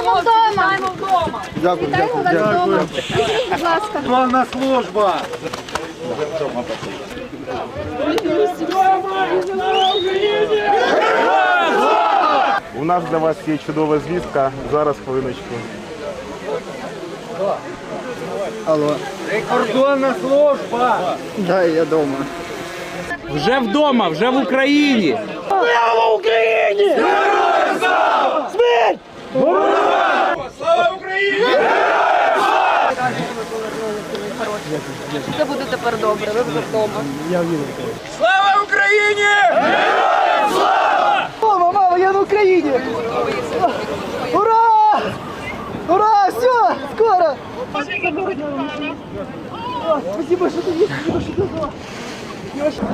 Вітаємо вдома! Дякую, Вітаємо вас вдома! Візьміть, будь ласка. Главна служба. У нас для вас є чудова звістка. Зараз хвилиночку. Алло. Прикордонна служба. Да, я дома. Вже вдома, вже в Україні. Все буде тепер добре, ви вже вдома. Мама, мама, я на Україні! Ура! Ура! Все! Скоро! О, спасибо, что ты есть, спасибо, что ты была. Девушка.